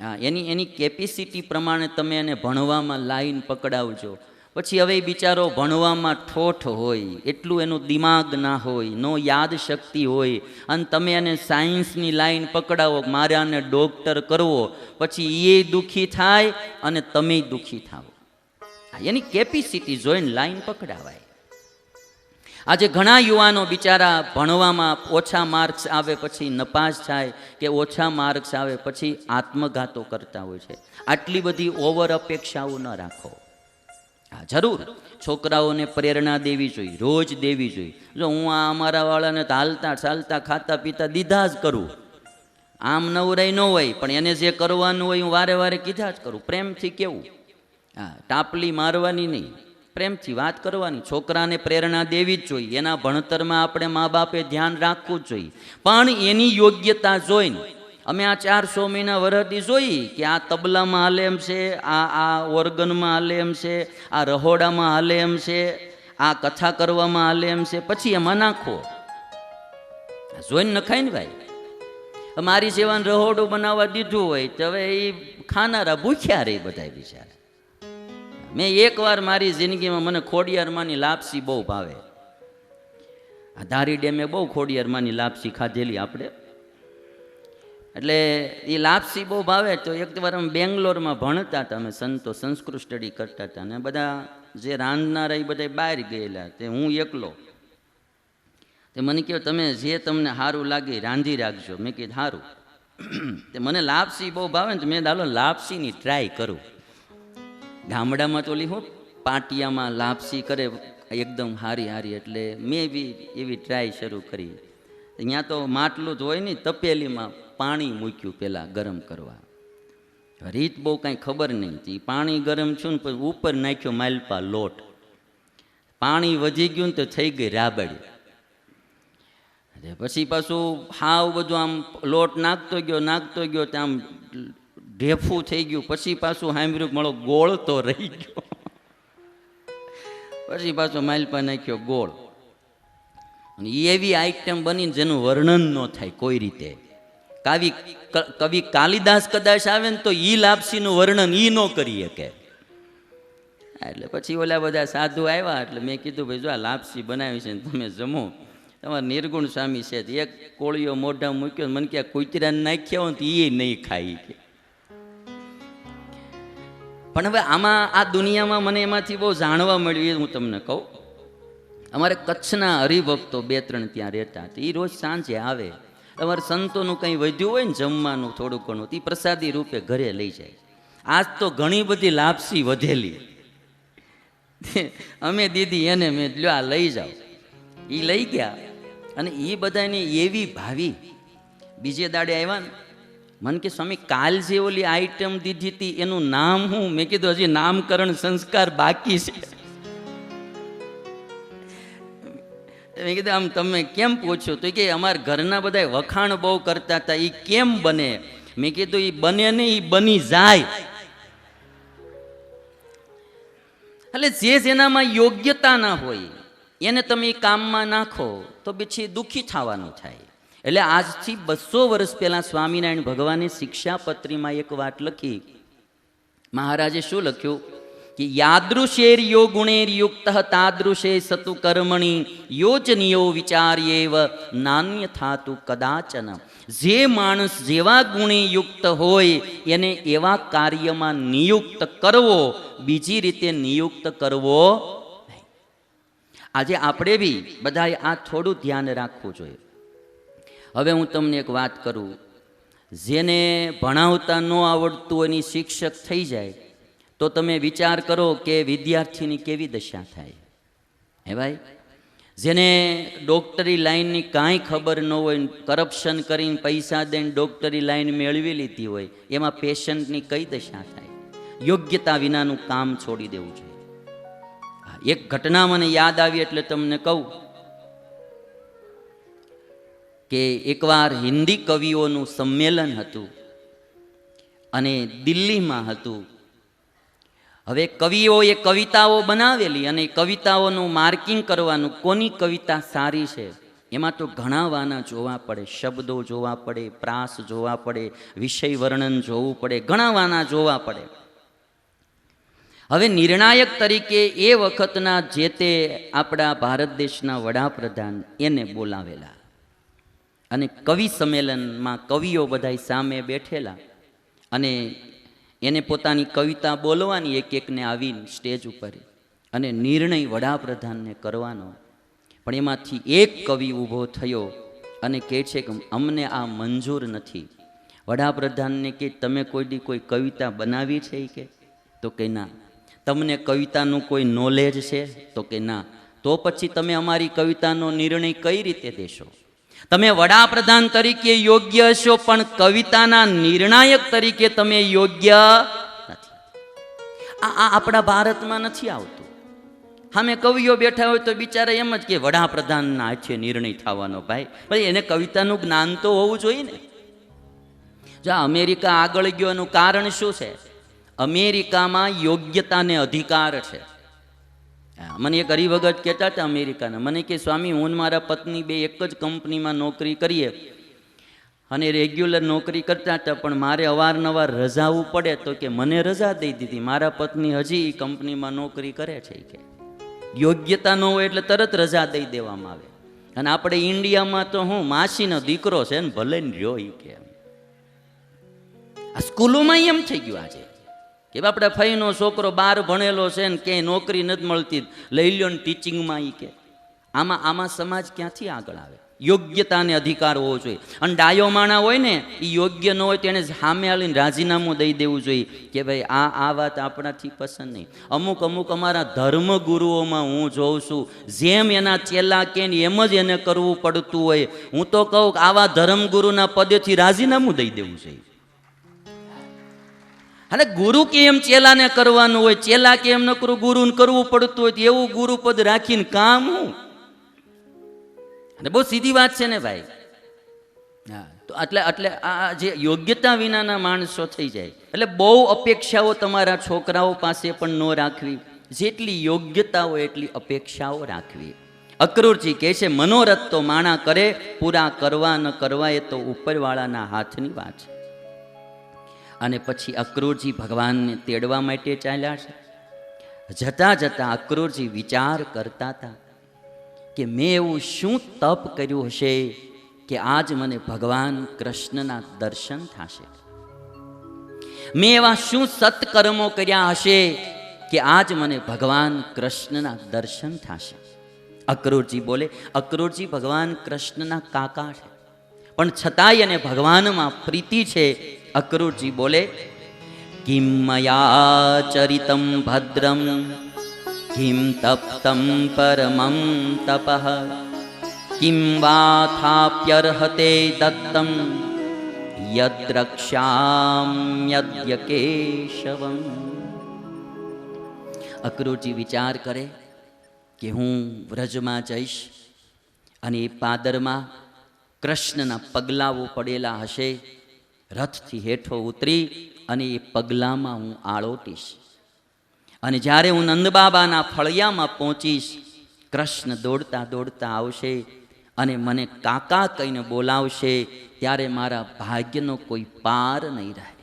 હા એની એની કેપેસિટી પ્રમાણે તમે એને ભણવામાં લાઈન પકડાવજો. પછી હવે બિચારો ભણવામાં ઠોઠ હોય એટલું એનું દિમાગ ના હોય નો યાદ શક્તિ હોય અને તમે એને સાયન્સની લાઈન પકડાવો મારે આને ડોક્ટર કરવો પછી એ દુઃખી થાય અને તમે દુઃખી હા, એની કેપેસિટી જોઈને લાઈન પકડાવાય. આજે ઘણા યુવાનો બિચારા ભણવામાં ઓછા માર્ક્સ આવે પછી નપાસ થાય કે ઓછા માર્ક્સ આવે પછી આત્મઘાતો કરતા હોય છે. આટલી બધી ઓવર અપેક્ષાઓ ન રાખો. હા, જરૂર. છોકરાઓને પ્રેરણા દેવી જોઈએ, રોજ દેવી જોઈએ. જો હું આ અમારા વાળાને હાલતા ચાલતા ખાતા પીતા દીધા જ કરું. આમ નવરાય ન હોય, પણ એને જે કરવાનું હોય હું વારે વારે કીધા જ કરું. પ્રેમથી કેવું? હા, ટાપલી મારવાની નહીં. પ્રેમથી વાત કરવાની. છોકરાને પ્રેરણા દેવી જ જોઈએ. એના ભણતરમાં આપણે મા બાપે ધ્યાન રાખવું જ જોઈએ. પણ એની યોગ્યતા જોઈને અમે આ ચારસો મહિના વરહદી જોઈ કે આ તબલામાં હાલે એમ છે, આ આ ઓર્ગનમાં હાલે એમ છે, આ રહોડામાં હાલે એમ છે, આ કથા કરવામાં હાલે એમ છે. પછી એમાં નાખો. જોઈને નખાય ને ભાઈ. મારી સેવાને રહોડું બનાવવા દીધું હોય તો હવે એ ખાનારા ભૂખ્યા રહી બધા બિચારા. મેં એકવાર મારી જિંદગીમાં મને ખોડિયારમાંની લાપસી બહુ ભાવે. આ ધારી ડેમે બહુ ખોડિયારમાંની લાપસી ખાધેલી આપણે. એટલે એ લાપસી બહુ ભાવે તો એક વાર અમે બેંગ્લોરમાં ભણતા હતા, અમે સંતો સંસ્કૃત સ્ટડી કરતા હતા અને બધા જે રાંધનારા એ બધા બહાર ગયેલા, તે હું એકલો. તે મને કહ્યું તમે જે તમને સારું લાગે રાંધી રાખજો. મેં કીધું સારું તે મને લાપસી બહુ ભાવે ને તો મેં દાલો લાપસીની ટ્રાય કરું. ગામડામાં તો લીહો પાટિયામાં લાપસી કરે, એકદમ હારી હારી, એટલે મેં બી એવી ટ્રાય શરૂ કરી. અહીંયા તો માટલું જ હોય ને, તપેલીમાં પાણી મૂક્યું પહેલાં ગરમ કરવા. રીત બહુ કાંઈ ખબર નહીં હતી. પાણી ગરમ છું ને, પછી ઉપર નાખ્યો માલપા લોટ. પાણી વધી ગયું ને, તો થઈ ગઈ રાબડી. પછી પાછું હાવ બધું આમ લોટ નાખતો ગયો નાખતો ગયો, ત્યાં ઢેફું થઈ ગયું. પછી પાછું સાંભળ્યું મળો ગોળ તો રહી ગયો. પછી પાછો માલપા નાખ્યો ગોળ. અને એવી આઈટમ બની જેનું વર્ણન ન થાય કોઈ રીતે. કાવી કવિ કાલિદાસ કદાચ આવે ને તો ઈ લાપસીનું વર્ણન ઈ ન કરી શકે. એટલે પછી ઓલા બધા સાધુ આવ્યા એટલે મેં કીધું, ભાઈ, જો આ લાપસી બનાવી છે ને તમે જમો. તમારા નિર્ગુણ સ્વામી છે એક કોળીઓ મોઢા મૂક્યો મને ક્યાં કુતરાને નાખ્યા હોય તો એ નહીં ખાઈ કે પણ હવે આમાં આ દુનિયામાં મને એમાંથી બહુ જાણવા મળ્યું એ હું તમને કહું. અમારે કચ્છના હરિભક્તો બે ત્રણ ત્યાં રહેતા હતા. એ રોજ સાંજે આવે. અમારે સંતોનું કંઈ વધ્યું હોય ને જમવાનું થોડું ઘણું, તે પ્રસાદી રૂપે ઘરે લઈ જાય. આજ તો ઘણી બધી લાપસી વધેલી. અમે દીદી એને મેં લ્યો આ લઈ જાઓ. એ લઈ ગયા અને એ બધાની એવી ભાવી. બીજે દાડે આવ્યા ને મને કે સ્વામી, કાલ જે ઓલી આઈટમ દીધી હતી, એનું નામ હું? મેં કીધું, હજી નામકરણ સંસ્કાર બાકી છે. મેં કીધું, આમ તમે કેમ પૂછ્યું તો કે અમારા ઘરના બધા વખાણ બહુ કરતા હતા એ કેમ બને? મેં કીધું એ બને ને એ બની જાય. એટલે જે જેનામાં યોગ્યતા ના હોય, એને તમે કામમાં નાખો, તો પછી દુઃખી થવાનું થાય. એટલે આજથી બસો વર્ષ પહેલાં સ્વામિનારાયણ ભગવાને શિક્ષાપત્રીમાં એક વાત લખી. મહારાજે શું લખ્યું? કે યાદૃશેર યો ગુણેર યુક્ત તાદૃશે સતુ કર્મણી યોજનીયો વિચાર્યેવ નાન્ય થાતું કદાચન. જે માણસ જેવા ગુણે યુક્ત હોય એને એવા કાર્યમાં નિયુક્ત કરવો, બીજી રીતે નિયુક્ત કરવો આજે આપણે બી બધાએ આ થોડું ધ્યાન રાખવું જોઈએ. હવે હું તમને એક વાત કરું. જેને ભણાવતા ન આવડતું એની શિક્ષક થઈ જાય, તો તમે વિચાર કરો કે વિદ્યાર્થીની કેવી દશા થાય. હે ભાઈ? જેને ડોક્ટરી લાઇનની કાંઈ ખબર ન હોય, કરપ્શન કરીને પૈસા દઈને ડોક્ટરી લાઇન મેળવી લીધી હોય, એમાં પેશન્ટની કઈ દશા થાય? યોગ્યતા વિનાનું કામ છોડી દેવું જોઈએ. એક ઘટના મને યાદ આવી એટલે તમને કહું. કે એકવાર હિન્દી કવિઓનું સંમેલન હતું અને દિલ્હીમાં હતું. હવે કવિઓએ કવિતાઓ બનાવેલી અને કવિતાઓનું માર્કિંગ કરવાનું કોની કવિતા સારી છે? એમાં તો ઘણા વાના જોવા પડે, શબ્દો જોવા પડે, પ્રાસ જોવા પડે, વિષય વર્ણન જોવું પડે, ઘણા વાના જોવા પડે. હવે નિર્ણાયક તરીકે એ વખતના જે તે આપણા ભારત દેશના વડાપ્રધાન એને બોલાવેલા. અને કવિ સંમેલનમાં કવિઓ બધાય સામે બેઠેલા અને એને પોતાની કવિતા બોલવાની એક એકને આવીને સ્ટેજ ઉપર અને નિર્ણય વડાપ્રધાનને કરવાનો. પણ એમાંથી એક કવિ ઊભો થયો અને કહે છે કે અમને આ મંજૂર નથી. વડાપ્રધાનને કે તમે કોઈ દી કોઈ કવિતા બનાવી છે કે? તો કે ના. તમને કવિતાનું કોઈ નોલેજ છે? તો કે ના. તો પછી તમે અમારી કવિતાનો નિર્ણય કઈ રીતે દેશો? તમે વડાપ્રધાન તરીકે યોગ્ય છો, પણ કવિતાના નિર્ણાયક તરીકે તમે યોગ્ય નથી. આ આપણા ભારતમાં નથી આવતું. સામે કવિઓ બેઠા હોય તો બિચારા એમ જ કે વડાપ્રધાનના છે નિર્ણય થવાનો ભાઈ. ભાઈ એને કવિતાનું જ્ઞાન તો હોવું જોઈએ ને. જો અમેરિકા આગળ ગયો એનું કારણ શું છે? અમેરિકામાં યોગ્યતાને અધિકાર છે. મને એક હરિભગત કહેતા હતા અમેરિકાના. મને કે, સ્વામી, હું મારા પત્ની બે એક જ કંપનીમાં નોકરી કરીએ અને રેગ્યુલર નોકરી કરતા હતા, પણ મારે અવારનવાર રજાવું પડે તો કે મને રજા દઈ દીધી. મારા પત્ની હજી કંપનીમાં નોકરી કરે છે. કે, યોગ્યતા ન હોય એટલે તરત રજા દઈ દેવામાં આવે. અને આપણે ઇન્ડિયામાં તો હું માસીનો દીકરો છે ને, ભલે ને રહ્યો એ કે. આ સ્કૂલોમાં એમ થઈ ગયું આજે. કે આપણે ફઈનો છોકરો બાર ભણેલો છે ને ક્યાંય નોકરી નથી મળતી. લઈ લ્યો ને ટીચિંગમાં એ કે. આમાં આમાં સમાજ ક્યાંથી આગળ આવે? યોગ્યતાને અધિકાર હોવો જોઈએ. અને ડાયો માણા હોય ને એ યોગ્ય ન હોય તેને સામે આવીને રાજીનામું દઈ દેવું જોઈએ કે ભાઈ આ આ વાત આપણાથી પસંદ નહીં. અમુક અમુક અમારા ધર્મગુરુઓમાં હું જોઉં છું, જેમ એના ચેલા કે એમ જ એને કરવું પડતું હોય. હું તો કહું કે આવા ધર્મગુરુના પદેથી રાજીનામું દઈ દેવું જોઈએ. અને ગુરુ કે એમ ચેલાને કરવાનું હોય? ચેલા કે એમ ન કરું? ગુરુને કરવું પડતું હોય એવું ગુરુપદ રાખીને કામ હું? અને બહુ સીધી વાત છે ને ભાઈ? હા, તો એટલે એટલે આ જે યોગ્યતા વિનાના માણસો થઈ જાય. એટલે બહુ અપેક્ષાઓ તમારા છોકરાઓ પાસે પણ ન રાખવી. જેટલી યોગ્યતા હોય એટલી અપેક્ષાઓ રાખવી. અક્રૂરજી કહે છે, મનોરથ તો માણા કરે, પૂરા કરવા ન કરવા એ તો ઉપરવાળાના હાથની વાત છે. અને પછી અક્રૂરજી ભગવાનને તેડવા માટે ચાલ્યા છે. જતા જતા અક્રૂરજી વિચાર કરતા હતા કે મેં એવું શું તપ કર્યું હશે કે આજ મને ભગવાન કૃષ્ણના દર્શન થશે. મેં એવા શું સત્કર્મો કર્યા હશે કે આજ મને ભગવાન કૃષ્ણના દર્શન થશે. અક્રૂરજી બોલે, અક્રૂરજી, ભગવાન કૃષ્ણના કાકા છે. પણ છતાંય એને ભગવાનમાં પ્રીતિ છે અક્રૂરજી બોલે, કિમ મયા ભદ્રમ? કિમ તપ્તમ પરમં તપઃ? કિમ વાથાપ્યર્હતે દત્તમ? યદ્રક્ષામ્યદ્ય કેશવમ અક્રૂરજી વિચાર કરે કે હું વ્રજમાં જઈશ અને એ પાદરમાં કૃષ્ણના પગલાઓ પડેલા હશે. રથથી હેઠો ઉતરી અને એ પગલામાં હું આળોટીશ. અને જ્યારે હું નંદબાબાના ફળિયામાં પહોંચીશ, કૃષ્ણ દોડતા દોડતા આવશે અને મને કાકા કહીને બોલાવશે, ત્યારે મારા ભાગ્યનો કોઈ પાર નહીં રહે.